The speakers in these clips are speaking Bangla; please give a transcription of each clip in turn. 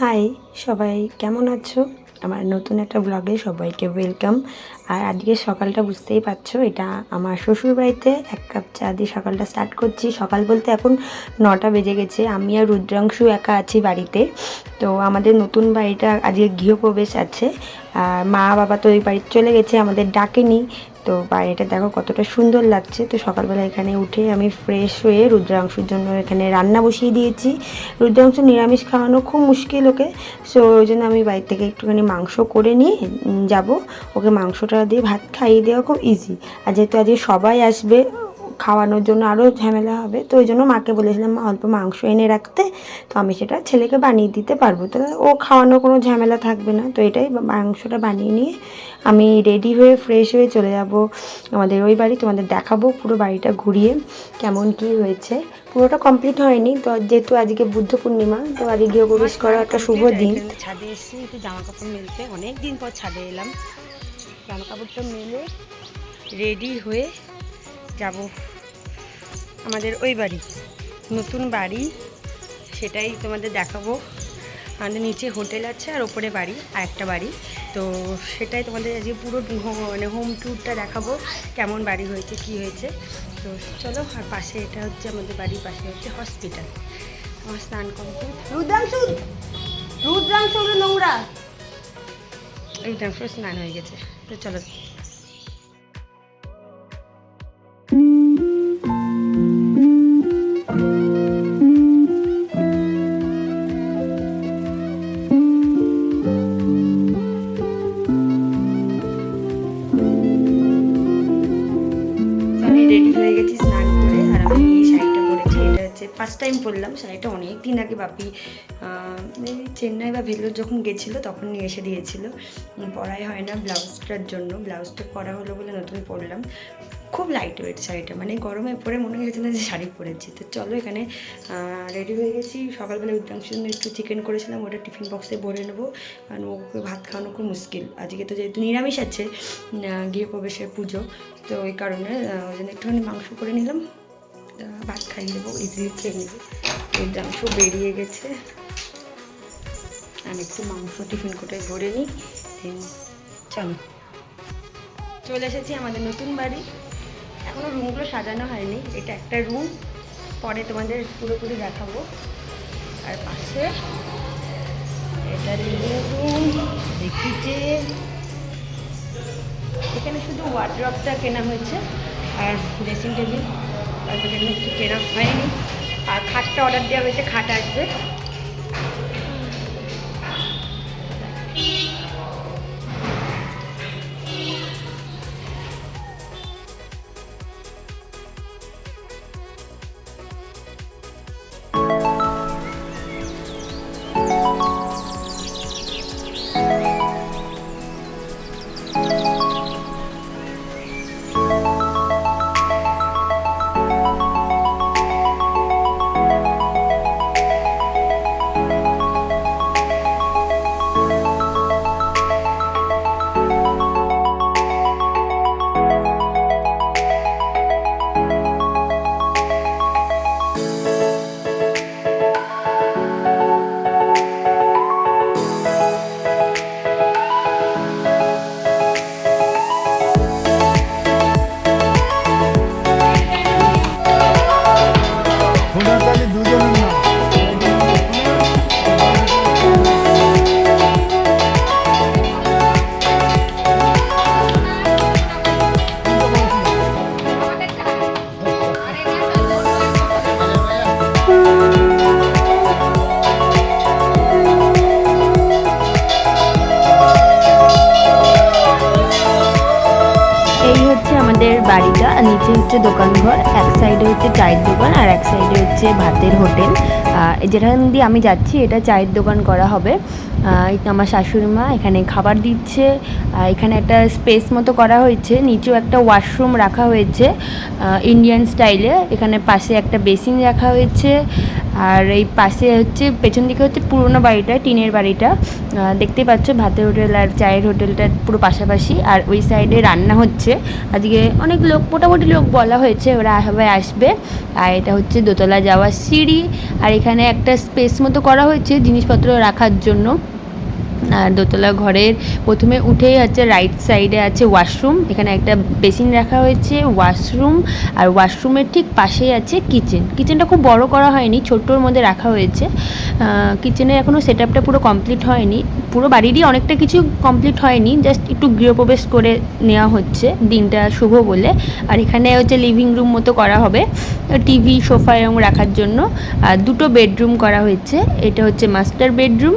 হাই, সবাই কেমন আছো? আমার নতুন একটা ব্লগে সবাইকে ওয়েলকাম আর আজকে সকালটা বুঝতেই পারছ, এটা আমার শ্বশুর বাড়িতে এক কাপ চা দিয়ে সকালটা স্টার্ট করছি। সকাল বলতে এখন নটা বেজে গেছে, আমি আর রুদ্রাংশু একা আছি বাড়িতে। তো আমাদের নতুন বাড়িটা আজকে গৃহপ্রবেশ আছে। আর মা বাবা তো ওই বাড়িতে চলে গেছে, আমাদের ডাকেনি। তো বাইরেটা দেখো কতটা সুন্দর লাগছে। তো সকালবেলা এখানে উঠে আমি ফ্রেশ হয়ে রুদ্রাংশুর জন্য এখানে রান্না বসিয়ে দিয়েছি। রুদ্রাংশ নিরামিষ খাওয়ানো খুব মুশকিল ওকে। সো ওই জন্য আমি বাড়ি থেকে একটুখানি মাংস করে নিয়ে যাব। ওকে মাংসটা দিয়ে ভাত খাইয়ে দেওয়া খুব ইজি আর যেহেতু আজকে সবাই আসবে খাওয়ানোর জন্য আরও ঝামেলা হবে। তো ওই জন্য মাকে বলেছিলাম অল্প মাংস এনে রাখতে। তো আমি সেটা ছেলেকে বানিয়ে দিতে পারব। তো ও খাওয়ানোর কোনো ঝামেলা থাকবে না। তো এটাই মাংসটা বানিয়ে নিয়ে আমি রেডি হয়ে ফ্রেশ হয়ে চলে যাব আমাদের ওই বাড়ি। তোমাদের দেখাবো পুরো বাড়িটা ঘুরিয়ে কেমন কি হয়েছে। পুরোটা কমপ্লিট হয়নি। তো যেহেতু আজকে বুদ্ধ পূর্ণিমা তো আজকে গৃহপ্রবেশ করা একটা শুভ দিন। ছাদে এসেছি একটু জামা কাপড় মেলতে। অনেক দিন পর ছাদে এলাম। জামা কাপড়টা মেলে রেডি হয়ে যাব আমাদের ওই বাড়ি। নতুন বাড়ি সেটাই তোমাদের দেখাবো। আমাদের নিচে হোটেল আছে আর ওপরে বাড়ি আর একটা বাড়ি। তো সেটাই তোমাদের আজকে পুরো মানে হোম ট্যুরটা দেখাবো কেমন বাড়ি হয়েছে কি হয়েছে। তো চলো আর পাশে এটা হচ্ছে আমাদের বাড়ির পাশে হচ্ছে হসপিটাল আমার স্নান কমপ্লিট রুদ্রাংশু রুদ্রাংশু নোংরা। রুদ্রাংশ স্নান হয়ে গেছে। তো চলো। পরলাম শাড়িটা অনেক দিন আগে বাপি চেন্নাই বা ভেলোর যখন গেছিল তখন নিয়ে এসে দিয়েছিল। পরাই হয় না ব্লাউজটার জন্য, ব্লাউজটা করা হলো বলে নতুন পরলাম। খুব লাইট ওয়েট শাড়িটা মানে গরমে পরে মনে হয়েছে না যে শাড়ি পরেছি। তো চলো এখানে রেডি হয়ে গেছি। সকালবেলা উদ্যাংশের জন্য একটু চিকেন করেছিলাম, ওটা টিফিন বক্সে ভরে নেব। কারণ ওকে ভাত খাওয়ানো খুব মুশকিল। আজকে তো যেহেতু নিরামিষ আছে গৃহপ্রবেশের পুজো, তো ওই কারণে ওই জন্য একটুখানি মাংস করে নিলাম। ভাত খাইয়ে দেবো ইজিলি খেয়ে নেবে। উদ্যাংশ বেরিয়ে গেছে। আমি একটু মাংস টিফিন কোটায় ভরে নিই। চলো। চলে এসেছি আমাদের নতুন বাড়ি। এখনও রুমগুলো সাজানো হয়নি। এটা একটা রুম। পরে তোমাদের পুরোপুরি দেখাবো। আর পাশে এটা লিভিং রুম। কিচেন এখানে শুধু ওয়ার্ড্রপটা কেনা হয়েছে আর ড্রেসিং টেবিল তারপরে এখানে কিছু কেনা হয়নি। আর খাটটা অর্ডার দেওয়া হয়েছে খাট আসবে। বাড়িটা, আর নিচে হচ্ছে দোকানঘর এক সাইডে হচ্ছে চায়ের দোকান, আর এক সাইডে হচ্ছে ভাতের হোটেল। যেখান দিয়ে আমি যাচ্ছি, এটা চায়ের দোকান করা হবে। আমার শাশুড়ি মা এখানে খাবার দিচ্ছে। এখানে একটা স্পেস মতো করা হয়েছে। নিচেও একটা ওয়াশরুম রাখা হয়েছে ইন্ডিয়ান স্টাইলে এখানে পাশে একটা বেসিন রাখা হয়েছে। আর এই পাশে হচ্ছে, পেছন দিকে হচ্ছে পুরোনো বাড়িটা, টিনের বাড়িটা। দেখতে পাচ্ছ, ভাতের হোটেল আর চায়ের হোটেলটা পুরো পাশাপাশি। আর ওই সাইডে রান্না হচ্ছে। আজকে অনেক লোক, মোটামুটি লোক বলা হয়েছে, ওরা সবাই আসবে। আর এটা হচ্ছে দোতলা যাওয়ার সিঁড়ি। আর এখানে একটা স্পেস মতো করা হয়েছে, জিনিসপত্র রাখার জন্য। আর দোতলা ঘরের প্রথমে উঠেই হচ্ছে রাইট সাইডে আছে ওয়াশরুম এখানে একটা বেসিন রাখা হয়েছে ওয়াশরুম আর ওয়াশরুমের ঠিক পাশেই আছে কিচেন কিচেনটা খুব বড় করা হয়নি, ছোট্টর মধ্যে রাখা হয়েছে। কিচেনের এখনও সেট পুরো কমপ্লিট হয়নি। পুরো বাড়িরই অনেকটা কিছু কমপ্লিট হয়নি জাস্ট একটু গৃহপ্রবেশ করে নেওয়া হচ্ছে, দিনটা শুভ বলে। আর এখানে হচ্ছে লিভিং রুম মতো করা হবে টিভি সোফা এরকম রাখার জন্য। আর দুটো বেডরুম করা হয়েছে, এটা হচ্ছে মাস্টার বেডরুম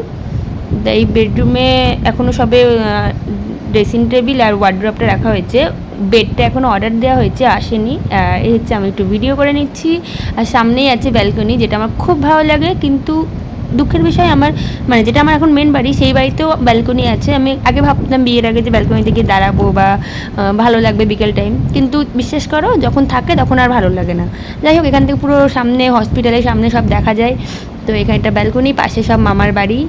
এই বেডরুমে এখনও সবে ড্রেসিং টেবিল আর ওয়ার্ড্রপটা রাখা হয়েছে। বেডটা এখনও অর্ডার দেওয়া হয়েছে, আসেনি। এই হচ্ছে আমি একটু ভিডিও করে নিচ্ছি। আর সামনেই আছে ব্যালকনি যেটা আমার খুব ভালো লাগে, কিন্তু দুঃখের বিষয় আমার মানে যেটা আমার এখন মেন বাড়ি, সেই বাড়িতেও ব্যালকনি আছে। আমি আগে ভাবতাম বিয়ের আগে যে ব্যালকনিতে গিয়ে দাঁড়াবো বা ভালো লাগবে বিকেল টাইম কিন্তু বিশ্বাস করো, যখন থাকে তখন আর ভালো লাগে না। যাই হোক, এখান থেকে পুরো সামনে হসপিটালের সামনে সব দেখা যায়। তো এখানে একটা ব্যালকনি পাশে সব মামার বাড়ি।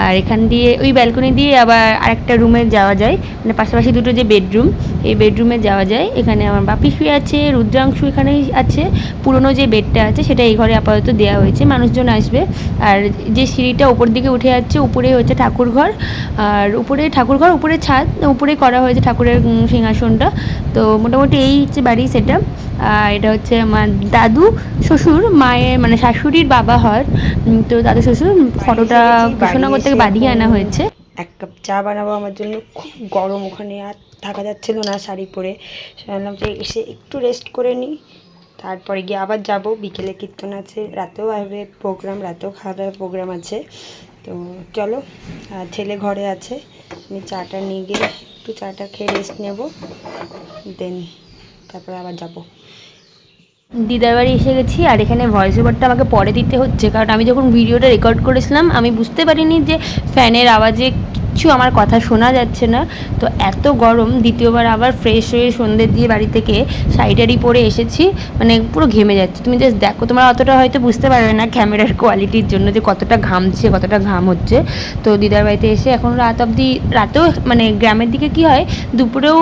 আর এখান দিয়ে, ওই ব্যালকনি দিয়ে আবার আরেকটা রুমে যাওয়া যায়। মানে পাশাপাশি দুটো যে বেডরুম এই বেডরুমে যাওয়া যায়। এখানে আমার বাপি শুয়ে আছে, রুদ্রাংশু এখানেই আছে। পুরনো যে বেডটা আছে, সেটা এই ঘরে আপাতত দেওয়া হয়েছে। মানুষজন আসবে। আর যে সিঁড়িটা উপর দিকে উঠে যাচ্ছে উপরে হচ্ছে ঠাকুর ঘর। আর উপরে ঠাকুর ঘর, উপরে ছাদ, উপরে করা হয়েছে ঠাকুরের সিংহাসনটা। তো মোটামুটি এই হচ্ছে বাড়ি সেটা এটা হচ্ছে আমার দাদু শ্বশুর মায়ের মানে শাশুড়ির বাবা হয়। তো দাদু শ্বশুর ফটোটা কৃষ্ণনগর থেকে বাঁধিয়ে আনা হয়েছে। এক কাপ চা বানাবো আমার জন্য খুব গরম ওখানে আর থাকা যাচ্ছিল না শাড়ি পরে। ভাবলাম যে এসে একটু রেস্ট করে নিই। তারপরে গিয়ে আবার যাব বিকেলে কীর্তন আছে রাতেও আসবে প্রোগ্রাম রাতেও খাওয়া দাওয়ার প্রোগ্রাম আছে। তো চলো আর ছেলে ঘরে আছে আমি চাটা নিয়ে গিয়ে একটু চাটা খেয়ে রেস্ট নেব দেন তারপরে আবার যাব। দিদার বাড়ি এসে গেছি আর এখানে ভয়েস ওভারটা আমাকে পরে দিতে হচ্ছে। কারণ আমি যখন ভিডিওটা রেকর্ড করেছিলাম, আমি বুঝতে পারিনি যে ফ্যানের আওয়াজে কিচ্ছু আমার কথা শোনা যাচ্ছে না। তো এত গরম, দ্বিতীয়বার আবার ফ্রেশ হয়ে সন্ধ্যে দিয়ে বাড়ি থেকে শাড়িটারি পরে এসেছি মানে পুরো ঘেমে যাচ্ছে। তুমি জাস্ট দেখো, তোমরা অতটা হয়তো বুঝতে পারবে না ক্যামেরার কোয়ালিটির জন্য যে কতটা ঘামছে, কতটা ঘাম হচ্ছে। তো দিদার বাড়িতে এসে এখন রাত অবধি, রাতেও মানে গ্রামের দিকে কি হয়, দুপুরেও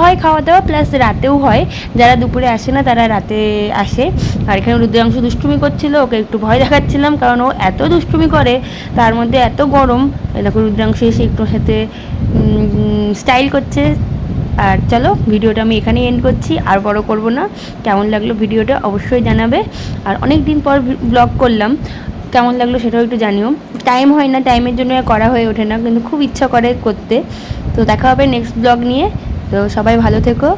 হয় খাওয়া দাওয়া প্লাস রাতেও হয়। যারা দুপুরে আসে না, তারা রাতে আসে। আর এখানে রুদ্রাংশ দুষ্টুমি করছিল, ওকে একটু ভয় দেখাচ্ছিলাম কারণ ও এত দুষ্টুমি করে, তার মধ্যে এত গরম। দেখো রুদ্রাংশ এসে একটু সাথে স্টাইল করছে। আর চলো, ভিডিওটা আমি এখানেই এন্ড করছি। আর বড় করব না। কেমন লাগল ভিডিওটা অবশ্যই জানাবে। আর অনেক দিন পর ব্লগ করলাম। কেমন লাগল সেটাও একটু জানিও। টাইম হয় না টাইমের জন্য করা হয়ে ওঠে না। কিন্তু খুব ইচ্ছা করে করতে। তো দেখা হবে নেক্সট ব্লগ নিয়ে। তো সবাই ভালো থেকো।